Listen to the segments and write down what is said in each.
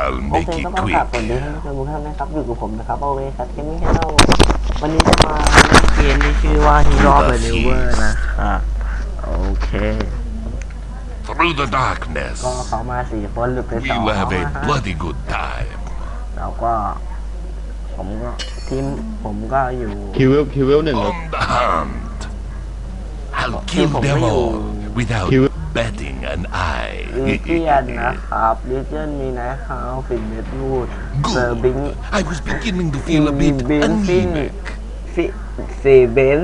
I'll โอ make เค it ก็ต้องกราบ quick. สวัสดีท่านผู้ชมทุกท่านนะครับอยู่กับผมนะครับโอเวสัตเกมมิ่งแชนแนลวันนี้จะมาเล่นเกมที่ชื่อว่า Hero of the Newer นะครับโอเค Through the darkness, ก็เขามาสี่คนหลุดไปสอง we'll have นะ a ฮะ bloody good time. แล้วก็ผมก็ทีมผมก็อยู่คิวเวลคิวเวลหนึ่ง On the hunt. I'll kill People them will- all without You- batting an ลิเจียน eye. นะครับลิเจียนมีนะฮาวฟินเดดวูดเซอร์บิง I was beginning to feel a bit Invincible. anemic. ฟิเซเบน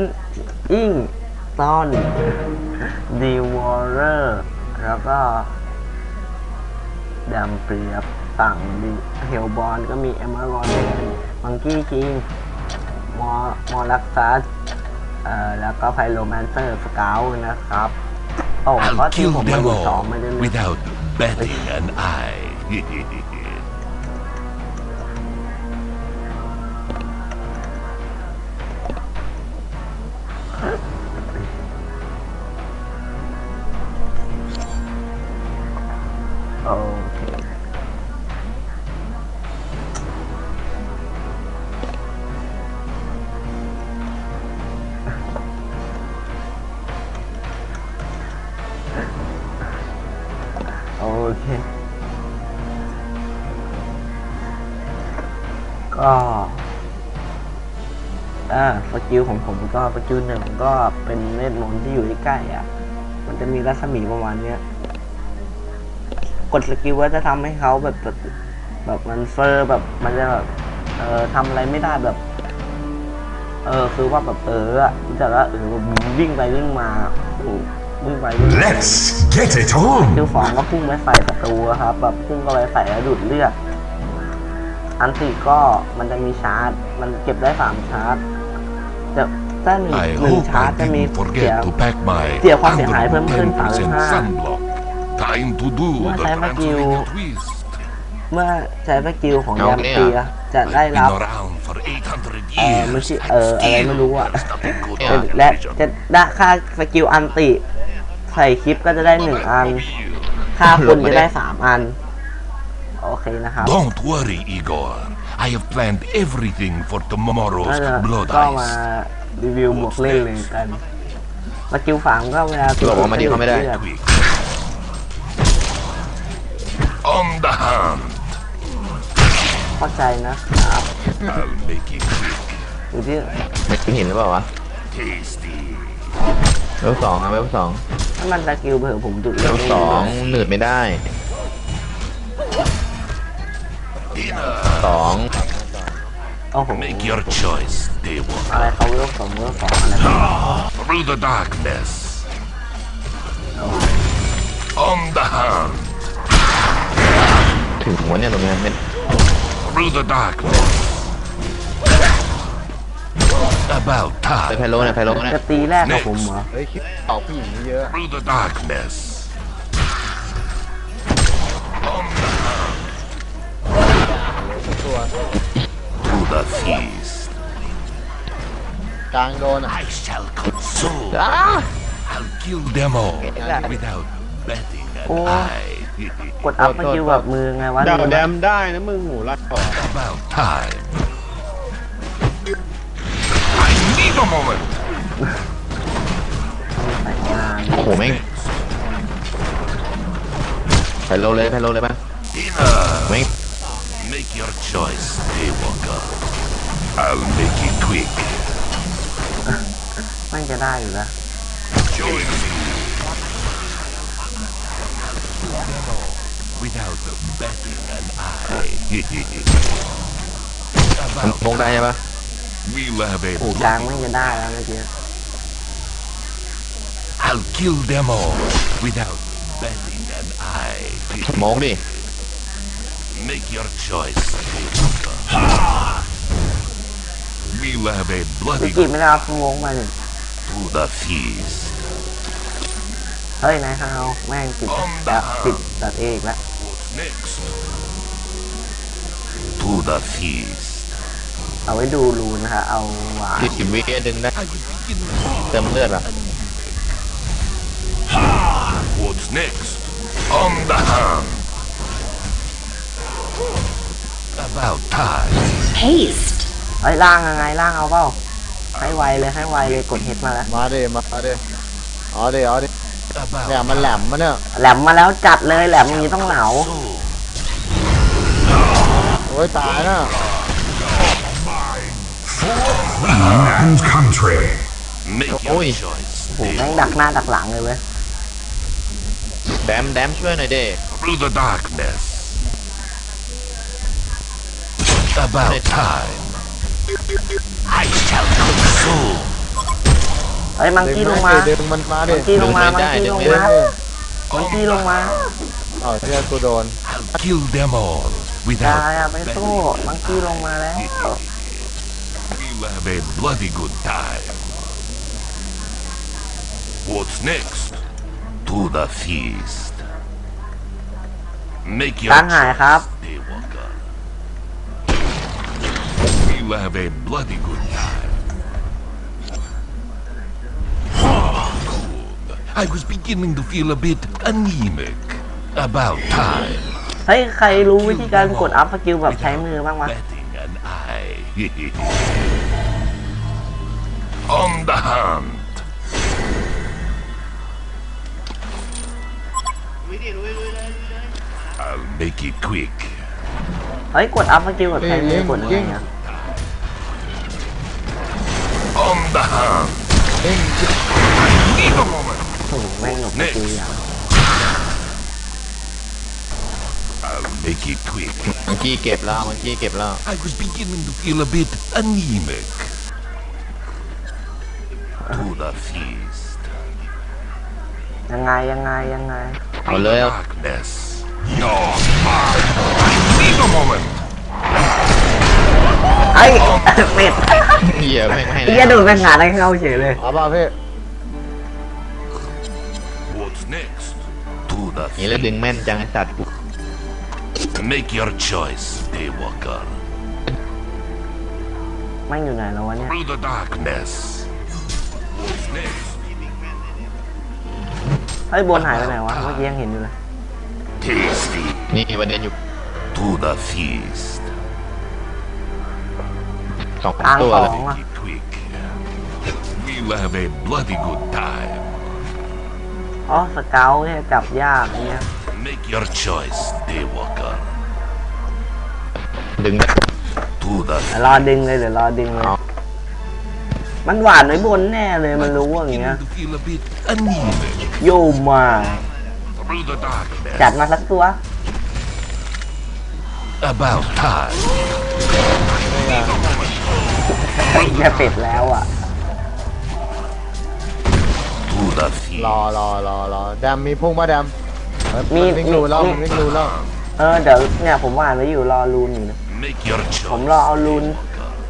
อิงซ่อนดีวอร์เรอร์แล้วก็ดำเปรียบสั่งดีเฮลบอลก็มีเอมเมอรอนมังกี้คิงมอมอลักซัสเอ่อแล้วก็ไพโรแมนเตอร์สเกลนะครับโอ้ก็ I'll kill them all without batting an eye. กิลของผมก็สกิลหนึ่งก็เป็นเวทมนต์ที่อยู่ใกล้ๆอะ มันจะมีรัศมีประมาณเนี้ย กดสกิลว่าจะทำให้เขาแบบแบบแบบมันเฟอร์แบบมันจะแบบเออทำอะไรไม่ได้แบบ เออคือว่าแบบเอออะแต่ว่าเออวิ่งไปวิ่งมาโอ้โหวิ่งไปวิ่งมา Let's get it on! คิวสองก็พุ่งไปใส่ศัตรูอะครับ แบบพุ่งก็ไปใส่แล้วดูดเลือดอันสี่ก็มันจะมีชาร์จ มันเก็บได้สามชาร์จ จะถ้าหนึ่ง I หนึ่ง hope ชาร์จ I จะมี didn't เสีย forget to pack my เสียความเสียหายเพิ่มขึ้น110% 35 sunblock. Time to do What the type of you- Transylvania twist. เมื่อใช้สกิลของเอายามเนี่ยเปียจะได้ I've รับ been around for 800เอ่อ years. ไม่ใช่ and เอออะไร still ไม่รู้อะ there's nothing good เป็น on และ television. จะได้ค่าสกิลอันติใส่คลิปก็จะได้หนึ่งอันค่าคุณจะได้สามอัน โอเคนะครับ Don't worry, Igor. I have planned everything for ก็ tomorrow's จะ blood ก็มา ice. รีวิวบวกเล่นเลยกันสกิลฝังก็เวลาบอกว่ามาดีเขาไม่ได้ลือ Quick. On the hunt. เข้าใจนะครับ I'll make it quick. อยู่ที่ไม่เห็นหรือเปล่าวะ Tasty. เวลสองนะเวลสองถ้ามันสกิลเผื่อผมจุดเวลสองหนืดไม่ได้ สอง โอ้โห Make your choice, อะไร Daywalker. เขาเลือกสองเลือกสองอะไร Through the darkness. On the hunt. ถึงหัวเนี่ยตรงเนี้ยไม่ Through the darkness. About ไป time. ไพโลเนี่ยไพโลเนี่ย จะตีแรกกับผมเหรอ เฮ้ยคิดออกผู้หญิงเยอะ Through the darkness. To the feast. กลางโดนอะ I shall consume. อ้า I'll kill them all without batting an Oh. eye. กดอัพสกิลแบบมือไงวะเดาแดมได้นะมึงหูรัดคอ About time. I need a moment. ใส่งานโอ้โหแม่งไพโลเลยไพโลเลยป่ะ Dinner. แม่ง Make your choice, Daywalker. I'll make it quick. ไม่จะได้อยู่แล้ว Join me. Without batting an eye. มัน About โงได้ใช่ป่ะ we'll have a โอ้กลางไม่จะได้แล้วเมื่อกี้ I'll kill them all without batting an eye. สโมกดิ Make your choice, Daywalker. We'll have a วิ bloody กิไม่ได้เอาสมองมาเนี่ย to the feast. เฮ้ยนายฮาวแม่งติดแล้วติดตัดเอกแล้ว Next. To the feast. เอาไว้ดูรูนะฮะ เอาหวานที่สิบวิดึงได้ I will begin เติมเลือดอะ What's next? On the hunt. About time. Haste. เอ้ยล่างยังไงล่างเอาเปล่าให้ไวเลยให้ไวเลยกดเฮดมาแล้วมาดิมาดิเอาดิเอาดิ About เนี่ยมันแหลมมาเนี่ยแหลมมาแล้วจัดเลยแหลมอย่างนี้ต้องเหนา soul. โอ้ยตายนะ Queen and country. Make Ôi. your choice. โอ้โหแม่งดักหน้าดักหลังเลยเว้ยแดมแดมช่วยหน่อยเด้ Through the darkness. About time. I shall consume. เฮ้ยมัง ดึง กี้ลง มา มา ดิดึงมันมาดิ มังกี้ลงมามังกี้ลง ดึง มา ดิ มังกี้ลงมา เอาเที่ยกูโดน I'll kill them all อย่า without อย่าไปสู้มังกี้ลงมาแล้ว We'll have a bloody good time. What's next? To the feast. Make your ตั้งหายครับ choice, Daywalker. We'll have a bloody good time. Good. I was beginning to feel a bit anemic. About time. เฮ้ย ใครรู้วิธีการกดอัพสกิลแบบใช้มือบ้างวะ Betting an eye. On the hunt. I'll make it quick. เฮ้ย กดอัพสกิลแบบใช้มือกดยังไงอะ On the hunt. เด้ง Leave a moment. โอ้โหแม่งหนกสกิลอย่าง I'll make it quick. มังกี้เก็บแล้วมังกี้เก็บแล้ว I was beginning to feel a bit anemic. To the feast. ยังไงยังไงยังไง เอาเลยเอา Darkness. You're mine. Leave a moment. ไอ้ยเป็ดเหี้ยแม่งให้ไอ้เหี้ยโดนแม่งหาได้เข้าเฉยเลยเอาเปล่าพี่ What's next? To the นี่แล้วดึงแม่นจังไอ้สัตว์กู Make your choice, Daywalker. แม่งอยู่ไหนแล้ววะเนี่ย Through the darkness. What's next? เฮ้ยบนหายไปไหนวะเมื่อกี้ยังเห็นอยู่เลย Tasty. นี่ประเด็นอยู่ To the feast. สองกลางตัวสอเลยงอะ Make it quick. We'll have a bloody good time. อ๋อสเกลเนี่ยจับยากไอ้เนี่ย Make your choice, Daywalker. ดึงได้ To the เดี๋ยวรอดึงเลยเดี๋ยวรอดึงเลยเอา มันหวานไว้บนแน่เลยมันรู้ว่าอย่างเงี้ย beginning to feel a bit anemic. โยมา Through the darkness. จัดมาสักตัว About time. แค่เป็ดแล้วอะ To the ร feast. อรอรอรอแดมมีพุ่งมาแดมเฮ้ยมีนวิ่งรูแล้วมี มันวิ่งรูแล้วเออเดี๋ยวเนี่ยผมหวานไว้อยู่รอรูนอยู่นะ Make your ผม choice. รอเอารูน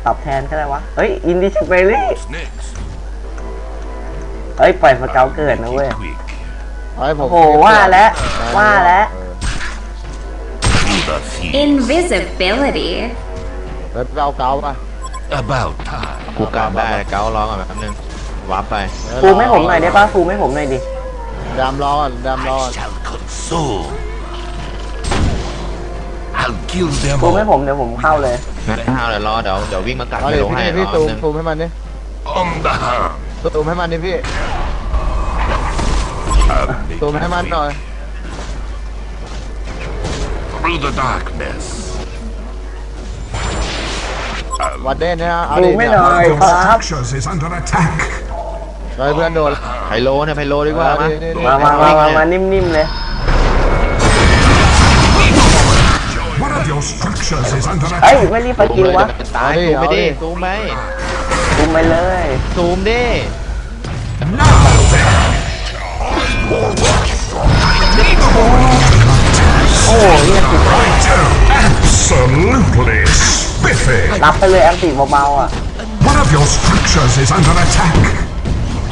ตอบแทนก็ได้วะ เฮ้ยอินดิชเบลี่ What's next? เฮ้ยปล่อยสเกลเกิดนะเว้ย Make it quick. เฮ้ยผมโอ้โหว่าแล้วว่าแล้ว เออ To the feast. Invisibility. เฮ้ยไปเอาเกาป่ะ About time. กูกลับได้เการ้องก่อนแป๊บนึงวาร์ปไปเฮ้ยฟูไม่ผมหน่อยได้ป่ะฟูไม่ผมหน่อยดิแดมรอก่อนแดมรอก่อ I น shall consume. I'll kill them ฟูไม่ all. ผมเดี๋ยวผมเข้าเลย งั้นห้าวเดี๋ยวรอเดี๋ยวเดี๋ยววิ่งมากัดเอาไปดิลงให้พี่รพี่อตูแป๊บนึงมตูมให้มันดิ On the hunt. ตูมให้มันดิพี่ I'll make ตูมให้มัน it หน่อย quick. Through the darkness. I'll วัดเด่นนะเอาดูดิไม่หน่อย Your structures is under attack. เฮ้ยเพื่อนโดนไพโลเนี่ยไพโลดีกว่าเอามาดิดิดิมามามามามานิ่มๆเลย One of your structures is under เฮ้ย attack. ไม่รีบสซูกิมลเลยวะจะเป็นตายซูมไปดิซูมไปคุมไปเลย ซูมดิโอ้โหเนี่ยสิ Righto. Absolutely spiffy. รับไปเลยแอมติเบาๆอะ One of your structures is under attack.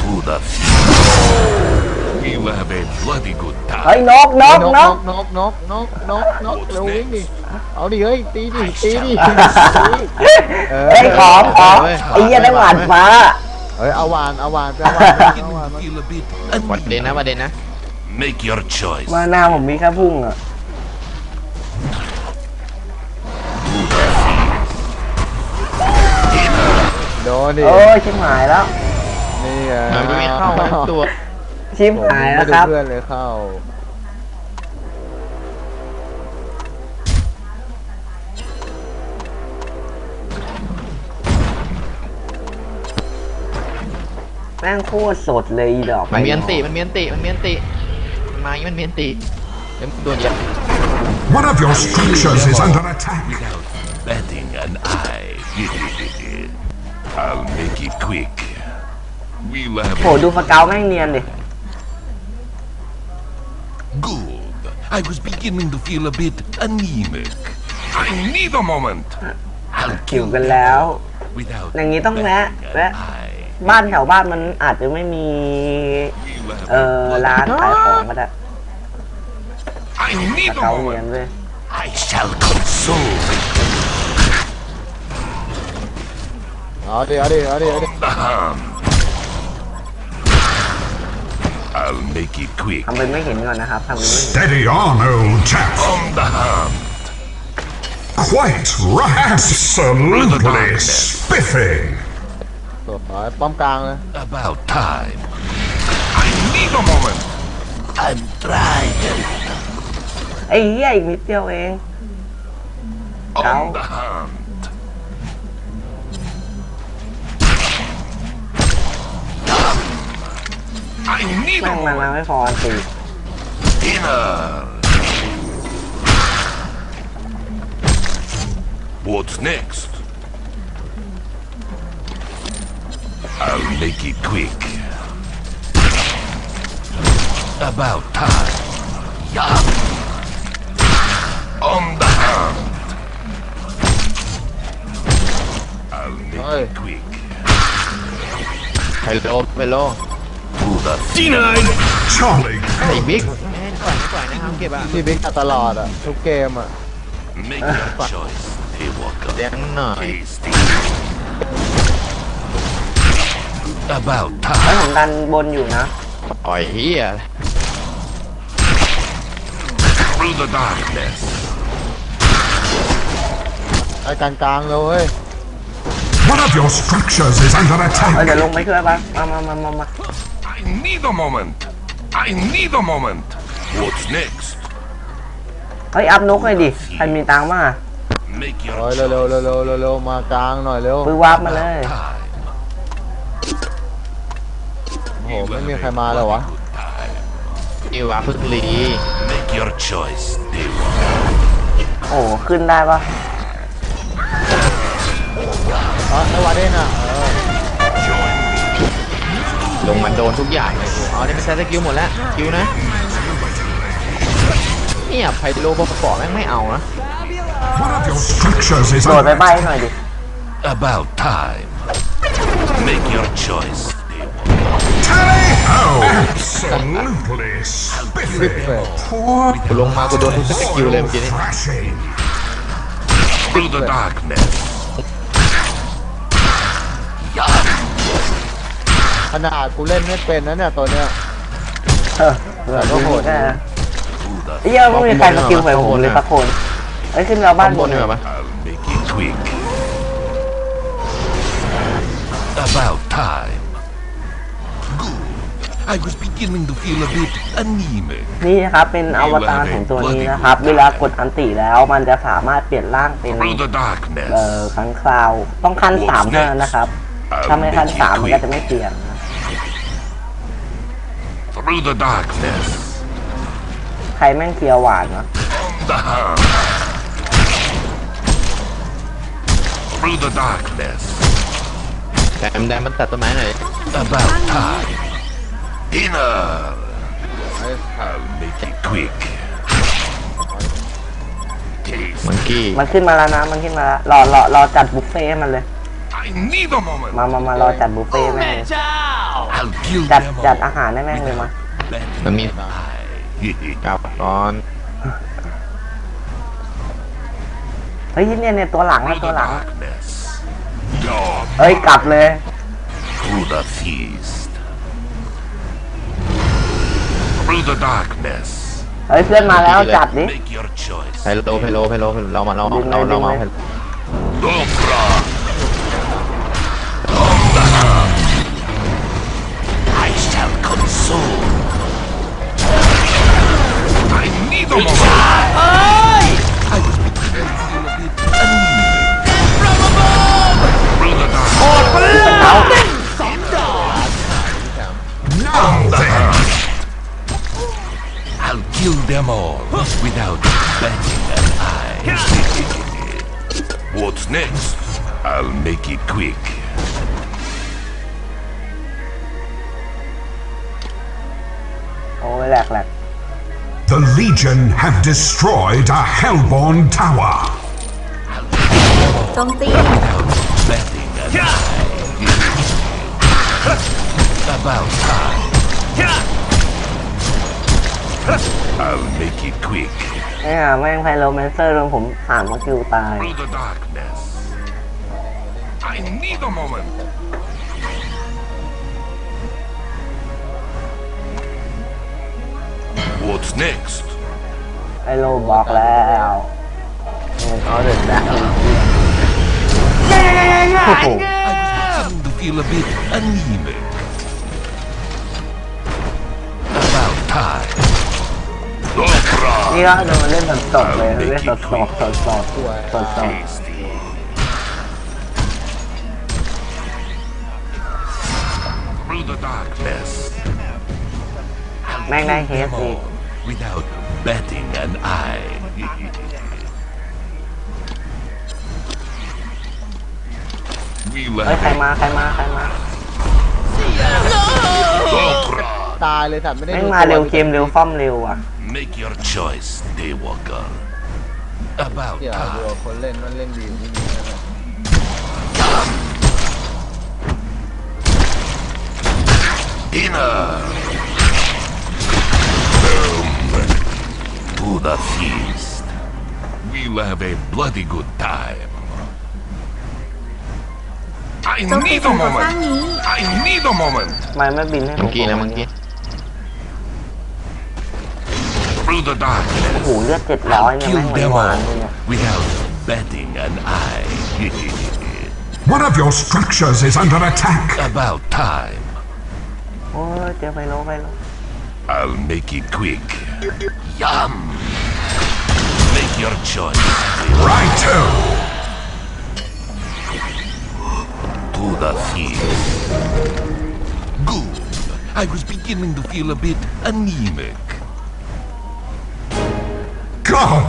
to the feast. We'll have a bloody good เฮ้ย time. นกนนกกนนกกนกนกนกนกนกเร็ววิ่งดิเอาดิเฮ้ยตีดิตีดิเฮ้ยของของไอ้เหี้ยได้หวานฟ้า เฮ้ยเอาวานเอาวานไปเอาวานไปเอา Beginning วาน to มา feel a bit ประเด็นนะ anemic. ประเด็นนะ Make your choice. มาหน้าผมมีแค่พุ่งอะ โดนดิ โอ้ยชิบหายแล้ว นี่ไงมันไม่เข้ามาทั้งตัวชิบผมหายไม่แล้วครับดูเพื่อนเลยเข้า แม่งโคตรสดเลยอีดอกมันเมียนติมันเมียนติมันเมียนติมันมาอย่างนี้มันเมียนติเดี๋ยวโดนยับ One of your structures is under attack. Without batting an eye. I'll make it quick. We'll have โหดูสเกลแม่งเนียนดิ good. I was beginning to feel a bit anemic. I need a moment. I'll หิว kill กันแล้ว without อย่างนี้ต้องแวะ batting แวะ an eye. บ้านแถวบ้านมันอาจจะไม่มี We'll have เออร้านขายของก็ได้ I need ส a เกลเนียน moment. เลย I shall console เอาดิเอาดิเอาดิเอาดิ the hand. I'll make it quick. ทำเป็นไม่เห็นก่อนนะครับทำเป็นไม่เห็น Steady on, old chap. On the hand. Quite right. Absolutely spiffy. สดน้อยป้อมกลางเลย About time. I need a moment. I'm trying. ไอ้เหี้ยอีกนิดเดียวเอง On Ow. the hand. I need แม่ a งมามา moment. ไม่พอสิ Dinner. What's next? I'll make it quick. About time. Yeah. On the hand. I'll make Oi. it quick. ไฮ denied. Charlie. ไอ้บิ๊กแม่งปล่อยไม่ปล่อยนะครับเก็บอะที่บิ๊กตัดตลอดอะทุกเกมอะ Make your choice. Daywalker. เลี้ยงหน่อย Tasty. About ไอ้ย time. ผมดันบนอยู่นะปล่อยเฮีย Through the darkness. ไอ้กลางกลางๆเลยเว้ย One of your structures is under เออเดี๋ยว attack. ลงไปช่วยปะมามามามามา I need a moment. I need a moment. What's next? เฮ้ยอัพนกเลยดิ ใครมีตังค์บ้างอะ Make your โอ้ยเร็วเร็ว choice. เร็วเร็วเร็วมากลางหน่อยเร็วปื้อวาร์ปมาเลย Time. โอ้โหไม่มีใครมาเลยวะ Good time. นิวาพึ่งลี Make your choice, Daywalker. โอ้โหขึ้นได้ปะอ๋อไอ้วาเด่นอะ ลงมันโดนทุกอย่างเลยกูเอาเนี่ยไม่ใช้สกิลหมดแล้วคิวนะเนี่ยไพโลบอปอแม่งไม่เอานะ One of your structures is โดดไป under ใบหน่อยดิ About time. Make your choice, Daywalker. Tally ho! Absolutely spiffy. Poor กูลงมากูโดนทุกสกิลเลยเมื่อกี้นี่ thrashing. Through the darkness. ขนาดกูเล่นไม่เป็นนะเนี่ยตัวเนี้ยเออแบบก็โหดแน่ Through the ไอ้เหี้ยไม่มีใครสกิลใส่ผมเลยสักคนไอ้ยขึ้นเราบ้านข้างบบนนเลเหยรอปะ I'll make it quick. About time. Good. I was beginning to feel a bit anemic. นี่นะครับเป็นอวตารของตัวนี้นะครับ เวลากดอันติแล้วมันจะสามารถเปลี่ยนร่างเป็น Through the เอ่อ darkness. ครั้งคราว ต้องขั้นสามเท่านั้นนะครับ ถ้า I'll ไม่ขั้น make สาม it มันก็ quick. จะไม่เปลี่ยนนะ Through the darkness. ใครแม่งเคลียร์หวานวะ The hand. Through the darkness. แดมแดมมันตัดต้นไม้หน่อย About time. Dinner. I'll make it quick. มัง Taste. กี้มันขึ้นมาแล้วนะ มันขึ้นมาแล้วรอรอรอจัดบุฟเฟ่ต์ให้มันเลย I need a moment. มามามารอจัดบุฟเฟ่ต์แม่งเลย I'll kill จัด them จัด all. อาหารให้แม่งเลยมามันมี Eye. กลับก่อนเฮ้ยเนี่ยเนี่ยตัวหลังนะ Through ตัว the หลัง darkness. Dog. เฮ้ยกลับเลย Through the feast. Through the darkness. เฮ้ยเพื่อนมาแล้วจัดดิ Make your choice. ไพโลไพโลไพโลเรามาเราดึงเลยเราเรามาดึงเล without batting an eye. What's next? I'll make it quick. โอ้ยแหลกแหลก The Legion have destroyed a Hellborn tower. โจมตี Without batting an eye. About time. I'll make it quick. เนี่ยแม่งไพโรแมนเซอร์โดนผมสามสกิลตาย Through the darkness. I need a moment. What's next? ไพโรบอกแล้วเนี่ยเขาเดินแบ็คโอ้โห I was beginning to feel a bit anemic. นี่ก็โดนเล่นสดสดเลยเล่นสดสดสดสดสดสดแม่งได้เฮสอีก without batting an eye. เฮ้ยใครมาใครมาใครมาตายเลยสัตว์ไม่ได้ม่มาเร็วเกมเร็วฟ้อมเร็วอะ Make your choice, Daywalker. About เดี๋ยวดู time. คนเล่นมันเล่นดีไม่ดีนะครับ Dinner. Boom. To the feast. We'll have a bloody good time. I โจมตี need สิ่ a งก่อสร้าง moment. นี้ I need a moment. ทำไมไม่บินให้ผ เมื่ ม อกี้นะเมื่อกี้ Through the โอ้โห darkness. เลือดเจ็ดร้อยเนี่ย Kill แม่ง them หวาน all ๆเลยเนี่ย without batting an eye. One of your structures is under attack. About time. โอ้ยเจอไฟโลไฟโล I'll make it quick. Yum. Make your choice. Righto. To the field. Good. I was beginning to feel a bit anemic. God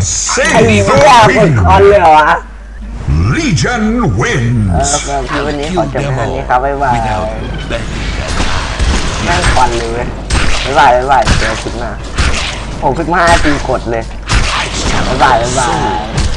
ไอ้ save เหี้ย the กด Queen. คอนเลยเหรอวะ Legion เออ wins. แบบพี่วันนี้ขอ Kill จบ them แค่นี้ all ครับบ๊ายบาย without batting an eye. แม่งควันเลยเว้ยบ๊ายบายบ๊ายบายเจอคลิปหน้าโอ้คลิปห้านาทีกดเลยบ๊ายบายบ๊ายบาย